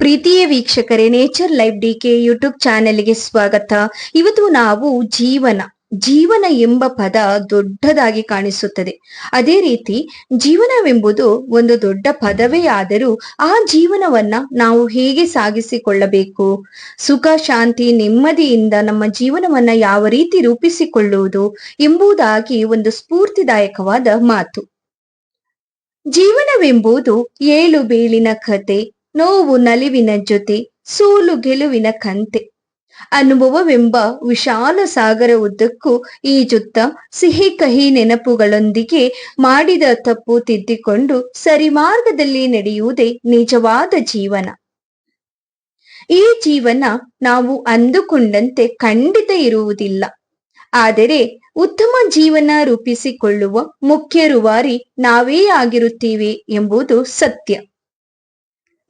ಪ್ರೀತಿಯ ವೀಕ್ಷಕರೇ nature life D K YouTube ಚಾನೆಲ್ಗೆ ಸ್ವಾಗತ. ಇವತ್ತು ನಾವು ಜೀವನ ಜೀವನ ಎಂಬ ಪದ ದೊಡ್ಡದಾಗಿ ಕಾಣಿಸುತ್ತದೆ. ಅದೇ ರೀತಿ ಜೀವನವೆಂಬುದು ಒಂದು ದೊಡ್ಡ ಪದವೇ ಆದರೂ ಆ ಜೀವನವನ್ನ ನಾವು ಹೇಗೆ ಸಾಗಿಸಿಕೊಳ್ಳಬೇಕು? ಸುಖ, ಶಾಂತಿ, ನೆಮ್ಮದಿಯಿಂದ ನಮ್ಮ ಜೀವನವನ್ನ ಯಾವ ರೀತಿ ರೂಪಿಸಿಕೊಳ್ಳುವುದು ಎಂಬುದಾಗಿ ಒಂದು ಸ್ಫೂರ್ತಿದಾಯಕವಾದ ಮಾತು. ಜೀವನವೆಂಬುದು ಏಳು ಬೇಲಿನ ಕತೆ ನೋವು ನಲಿವಿನ ಜೊತೆ, ಸೋಲು ಗೆಲುವಿನ ಕಂತೆ. ಅನುಭವವೆಂಬ ವಿಶಾಲ ಸಾಗರ ಉದ್ದಕ್ಕೂ ಈಜುತ್ತ ಸಿಹಿ ಕಹಿ ನೆನಪುಗಳೊಂದಿಗೆ ಮಾಡಿದ ತಪ್ಪು ತಿದ್ದಿಕೊಂಡು ಸರಿ ಮಾರ್ಗದಲ್ಲಿ ನಡೆಯುವುದೇ ನಿಜವಾದ ಜೀವನ. ಈ ಜೀವನ ನಾವು ಅಂದುಕೊಂಡಂತೆ ಖಂಡಿತ ಇರುವುದಿಲ್ಲ. ಆದರೆ ಉತ್ತಮ ಜೀವನ ರೂಪಿಸಿಕೊಳ್ಳುವ ಮುಖ್ಯ ರುವಾರಿ ನಾವೇ ಆಗಿರುತ್ತೇವೆ ಎಂಬುದು ಸತ್ಯ.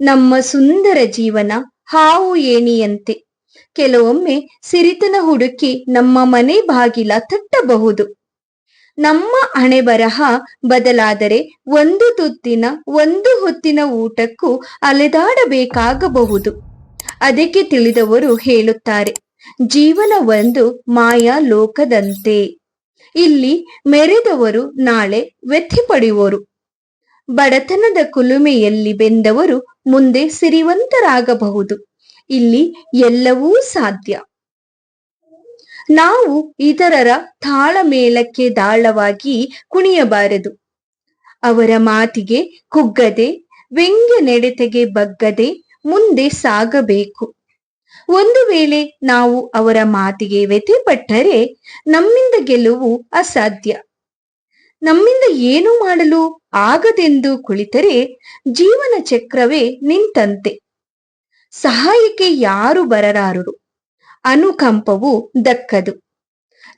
ನಮ್ಮ ಸುಂದರ ಜೀವನ ಹಾವು ಏಣಿಯಂತೆ. ಕೆಲವೊಮ್ಮೆ ಸಿರಿತನ ಹುಡುಕಿ ನಮ್ಮ ಮನೆ ಬಾಗಿಲ ತಟ್ಟಬಹುದು. ನಮ್ಮ ಹಣೆ ಬರಹ ಬದಲಾದರೆ ಒಂದು ತುತ್ತಿನ ಒಂದು ಹೊತ್ತಿನ ಊಟಕ್ಕೂ ಅಲೆದಾಡಬೇಕಾಗಬಹುದು. ಅದಕ್ಕೆ ತಿಳಿದವರು ಹೇಳುತ್ತಾರೆ, ಜೀವನ ಒಂದು ಮಾಯಾ ಲೋಕದಂತೆ. ಇಲ್ಲಿ ಮೆರೆದವರು ನಾಳೆ ವ್ಯಥೆ ಪಡೆಯುವರು ಬಡತನದ ಕುಲುಮೆಯಲ್ಲಿ ಬೆಂದವರು ಮುಂದೆ ಸಿರಿವಂತರಾಗಬಹುದು. ಇಲ್ಲಿ ಎಲ್ಲವೂ ಸಾಧ್ಯ. ನಾವು ಇತರರ ತಾಳಮೇಳಕ್ಕೆ ದಾಳವಾಗಿ ಕುಣಿಯಬಾರದು. ಅವರ ಮಾತಿಗೆ ಕುಗ್ಗದೆ, ವ್ಯಂಗ್ಯ ನೆಡೆತೆಗೆ ಬಗ್ಗದೆ ಮುಂದೆ ಸಾಗಬೇಕು. ಒಂದು ವೇಳೆ ನಾವು ಅವರ ಮಾತಿಗೆ ವ್ಯಥೆಪಟ್ಟರೆ ನಮ್ಮಿಂದ ಗೆಲುವು ಅಸಾಧ್ಯ. ನಮ್ಮಿಂದ ಏನು ಮಾಡಲು ಆಗದೆಂದು ಕುಳಿತರೆ ಜೀವನ ಚಕ್ರವೇ ನಿಂತಂತೆ. ಸಹಾಯಕ್ಕೆ ಯಾರು ಬರರಾರರು? ಅನುಕಂಪವು ದಕ್ಕದು.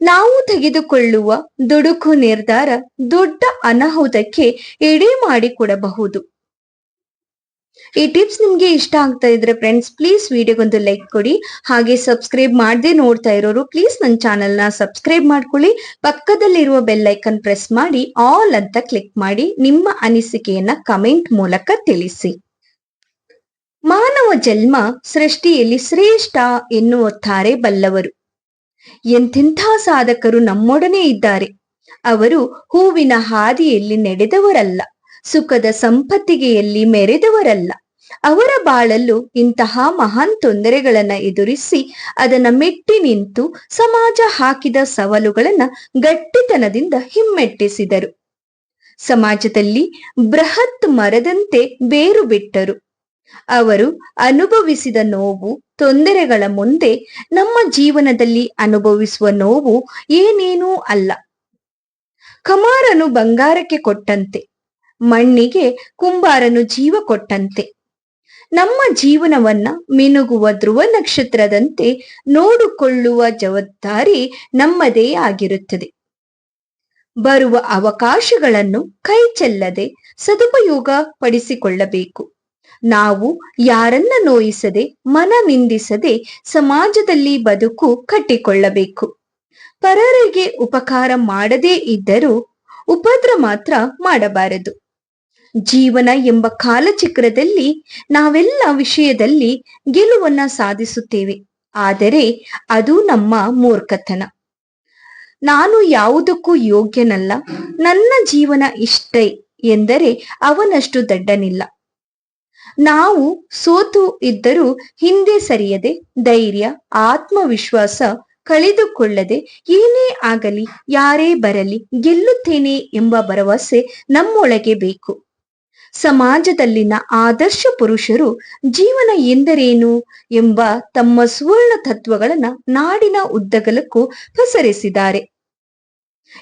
ನಾವು ತೆಗೆದುಕೊಳ್ಳುವ ದುಡುಕು ನಿರ್ಧಾರ ದೊಡ್ಡ ಅನಾಹುತಕ್ಕೆ ಎಡೆ ಮಾಡಿಕೊಡಬಹುದು. ಈ ಟಿಪ್ಸ್ ನಿಮ್ಗೆ ಇಷ್ಟ ಆಗ್ತಾ ಇದ್ರೆ ಫ್ರೆಂಡ್ಸ್ ಪ್ಲೀಸ್ ವಿಡಿಯೋಗೊಂದು ಲೈಕ್ ಕೊಡಿ. ಹಾಗೆ ಸಬ್ಸ್ಕ್ರೈಬ್ ಮಾಡದೆ ನೋಡ್ತಾ ಇರೋರು ಪ್ಲೀಸ್ ನನ್ನ ಚಾನೆಲ್ನ ಸಬ್ಸ್ಕ್ರೈಬ್ ಮಾಡ್ಕೊಳ್ಳಿ. ಪಕ್ಕದಲ್ಲಿರುವ ಬೆಲ್ ಐಕನ್ ಪ್ರೆಸ್ ಮಾಡಿ ಆಲ್ ಅಂತ ಕ್ಲಿಕ್ ಮಾಡಿ, ನಿಮ್ಮ ಅನಿಸಿಕೆಯನ್ನ ಕಮೆಂಟ್ ಮೂಲಕ ತಿಳಿಸಿ. ಮಾನವ ಜನ್ಮ ಸೃಷ್ಟಿಯಲ್ಲಿ ಶ್ರೇಷ್ಠ ಎನ್ನುತ್ತಾರೆ ಬಲ್ಲವರು. ಎಂತೆಂಥ ಸಾಧಕರು ನಮ್ಮೊಡನೆ ಇದ್ದಾರೆ. ಅವರು ಹೂವಿನ ಹಾದಿಯಲ್ಲಿ ನಡೆದವರಲ್ಲ. ಸುಖದ ಸಂಪತ್ತಿಗೆಯಲ್ಲಿ ಮೆರೆದವರಲ್ಲ. ಅವರ ಬಾಳಲ್ಲೂ ಇಂತಹ ಮಹಾನ್ ತೊಂದರೆಗಳನ್ನ ಎದುರಿಸಿ ಅದನ್ನ ಮೆಟ್ಟಿ ನಿಂತು ಸಮಾಜ ಹಾಕಿದ ಸವಾಲುಗಳನ್ನ ಗಟ್ಟಿತನದಿಂದ ಹಿಮ್ಮೆಟ್ಟಿಸಿದರು. ಸಮಾಜದಲ್ಲಿ ಬೃಹತ್ ಮರದಂತೆ ಬೇರು ಬಿಟ್ಟರು. ಅವರು ಅನುಭವಿಸಿದ ನೋವು, ತೊಂದರೆಗಳ ಮುಂದೆ ನಮ್ಮ ಜೀವನದಲ್ಲಿ ಅನುಭವಿಸುವ ನೋವು ಏನೇನೂ ಅಲ್ಲ. ಕಮಾರನು ಬಂಗಾರಕ್ಕೆ ಕೊಟ್ಟಂತೆ. ಮಣ್ಣಿಗೆ ಕುಂಬಾರನು ಜೀವ ಕೊಟ್ಟಂತೆ. ನಮ್ಮ ಜೀವನವನ್ನ ಮಿನುಗುವ ಧ್ರುವ ನಕ್ಷತ್ರದಂತೆ ನೋಡಿಕೊಳ್ಳುವ ಜವಾಬ್ದಾರಿ ನಮ್ಮದೇ ಆಗಿರುತ್ತದೆ. ಬರುವ ಅವಕಾಶಗಳನ್ನು ಕೈ ಚೆಲ್ಲದೆ ಸದುಪಯೋಗ ಪಡಿಸಿಕೊಳ್ಳಬೇಕು. ನಾವು ಯಾರನ್ನ ನೋಯಿಸದೆ, ಮನ ನಿಂದಿಸದೆ ಸಮಾಜದಲ್ಲಿ ಬದುಕು ಕಟ್ಟಿಕೊಳ್ಳಬೇಕು. ಪರರಿಗೆ ಉಪಕಾರ ಮಾಡದೇ ಇದ್ದರೂ ಉಪದ್ರ ಮಾತ್ರ ಮಾಡಬಾರದು. ಜೀವನ ಎಂಬ ಕಾಲಚಕ್ರದಲ್ಲಿ ನಾವೆಲ್ಲ ವಿಷಯದಲ್ಲಿ ಗೆಲುವನ್ನ ಸಾಧಿಸುತ್ತೇವೆ. ಆದರೆ ಅದು ನಮ್ಮ ಮೂರ್ಖತನ. ನಾನು ಯಾವುದಕ್ಕೂ ಯೋಗ್ಯನಲ್ಲ. ನನ್ನ ಜೀವನ ಇಷ್ಟೇ ಎಂದರೆ ಅವನಷ್ಟು ದಡ್ಡನಿಲ್ಲ. ನಾವು ಸೋತು ಇದ್ದರೂ ಹಿಂದೆ ಸರಿಯದೆ, ಧೈರ್ಯ, ಆತ್ಮವಿಶ್ವಾಸ ಕಳೆದುಕೊಳ್ಳದೆ ಏನೇ ಆಗಲಿ, ಯಾರೇ ಬರಲಿ ಗೆಲ್ಲುತ್ತೇನೆ ಎಂಬ ಭರವಸೆ ನಮ್ಮೊಳಗೆ ಬೇಕು. ಸಮಾಜದಲ್ಲಿನ ಆದರ್ಶ ಪುರುಷರು ಜೀವನ ಎಂದರೇನು ಎಂಬ ತಮ್ಮ ಸುವರ್ಣ ತತ್ವಗಳನ್ನು ನಾಡಿನ ಉದ್ದಗಲಕ್ಕೂ ಪಸರಿಸಿದ್ದಾರೆ.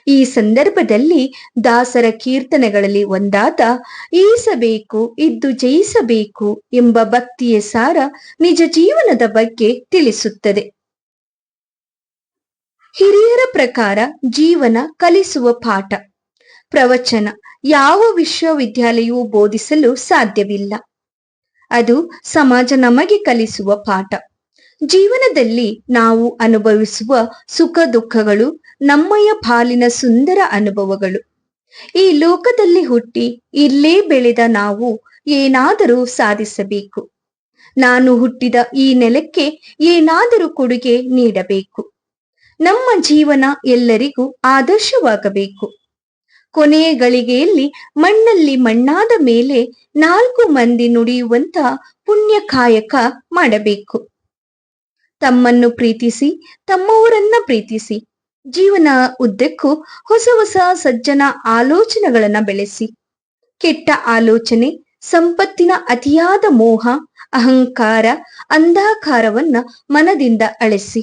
ಈ ಸಂದರ್ಭದಲ್ಲಿ ದಾಸರ ಕೀರ್ತನೆಗಳಲ್ಲಿ ಒಂದಾದ ಈಸಬೇಕು, ಇದ್ದು ಜಯಿಸಬೇಕು ಎಂಬ ಭಕ್ತಿಯ ಸಾರ ನಿಜ ಜೀವನದ ಬಗ್ಗೆ ತಿಳಿಸುತ್ತದೆ. ಹಿರಿಯರ ಪ್ರಕಾರ ಜೀವನ ಕಲಿಸುವ ಪಾಠ. ಪ್ರವಚನ. ಯಾವ ವಿಶ್ವವಿದ್ಯಾಲಯವು ಬೋಧಿಸಲು ಸಾಧ್ಯವಿಲ್ಲ. ಅದು ಸಮಾಜ ನಮಗೆ ಕಲಿಸುವ ಪಾಠ. ಜೀವನದಲ್ಲಿ ನಾವು ಅನುಭವಿಸುವ ಸುಖ ದುಃಖಗಳು ನಮ್ಮಯ ಪಾಲಿನ ಸುಂದರ ಅನುಭವಗಳು. ಈ ಲೋಕದಲ್ಲಿ ಹುಟ್ಟಿ ಇಲ್ಲೇ ಬೆಳೆದ ನಾವು ಏನಾದರೂ ಸಾಧಿಸಬೇಕು. ನಾನು ಹುಟ್ಟಿದ ಈ ನೆಲಕ್ಕೆ ಏನಾದರೂ ಕೊಡುಗೆ ನೀಡಬೇಕು. ನಮ್ಮ ಜೀವನ ಎಲ್ಲರಿಗೂ ಆದರ್ಶವಾಗಬೇಕು. ಕೊನೆಯ ಗಳಿಗೆಯಲ್ಲಿ ಮಣ್ಣಲ್ಲಿ ಮಣ್ಣಾದ ಮೇಲೆ ನಾಲ್ಕು ಮಂದಿ ನುಡಿಯುವಂತ ಪುಣ್ಯ ಕಾಯಕ ಮಾಡಬೇಕು. ತಮ್ಮನ್ನು ಪ್ರೀತಿಸಿ, ತಮ್ಮವರನ್ನ ಪ್ರೀತಿಸಿ, ಜೀವನ ಉದ್ದಕ್ಕೂ ಹೊಸ ಹೊಸ ಸಜ್ಜನ ಆಲೋಚನೆಗಳನ್ನ ಬೆಳೆಸಿ. ಕೆಟ್ಟ ಆಲೋಚನೆ, ಸಂಪತ್ತಿನ ಅತಿಯಾದ ಮೋಹ, ಅಹಂಕಾರ, ಅಂಧಕಾರವನ್ನ ಮನದಿಂದ ಅಳಿಸಿ.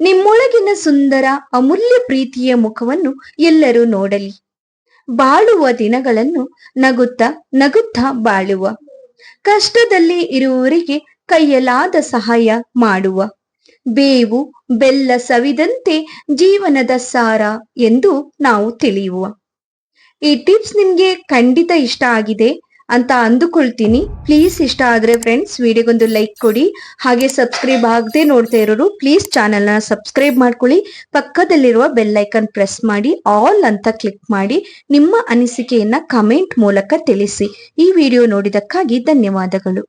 ನಿಮ್ಮೊಳಗಿನ ಸುಂದರ ಅಮೂಲ್ಯ ಪ್ರೀತಿಯ ಮುಖವನ್ನು ಎಲ್ಲರೂ ನೋಡಲಿ. ಬಾಳುವ ದಿನಗಳನ್ನು ನಗುತ್ತಾ ನಗುತ್ತಾ ಬಾಳುವ. ಕಷ್ಟದಲ್ಲಿ ಇರುವವರಿಗೆ ಕೈಯಲಾದ ಸಹಾಯ ಮಾಡುವ. ಬೇವು, ಬೆಲ್ಲ ಸವಿದಂತೆ ಜೀವನದ ಸಾರ ಎಂದು ನಾವು ತಿಳಿಯುವ. ಈ ಟಿಪ್ಸ್ ನಿಮ್ಗೆ ಖಂಡಿತ ಇಷ್ಟ ಆಗಿದೆ. ಅಂತ ಅಂದುಕೊಳ್ತೀನಿ. ಪ್ಲೀಸ್ ಇಷ್ಟ ಆದ್ರೆ ಫ್ರೆಂಡ್ಸ್ ವಿಡಿಯೋಗೊಂದು ಲೈಕ್ ಕೊಡಿ. ಹಾಗೆ ಸಬ್ಸ್ಕ್ರೈಬ್ ಆಗದೆ ನೋಡ್ತಾ ಇರೋರು ಪ್ಲೀಸ್ ಚಾನೆಲ್ನ ಸಬ್ಸ್ಕ್ರೈಬ್ ಮಾಡ್ಕೊಳ್ಳಿ. ಪಕ್ಕದಲ್ಲಿರುವ ಬೆಲ್ ಐಕನ್ ಪ್ರೆಸ್ ಮಾಡಿ ಆಲ್ ಅಂತ ಕ್ಲಿಕ್ ಮಾಡಿ, ನಿಮ್ಮ ಅನಿಸಿಕೆಯನ್ನ ಕಮೆಂಟ್ ಮೂಲಕ ತಿಳಿಸಿ. ಈ ವಿಡಿಯೋ ನೋಡಿದಕ್ಕಾಗಿ ಧನ್ಯವಾದಗಳು.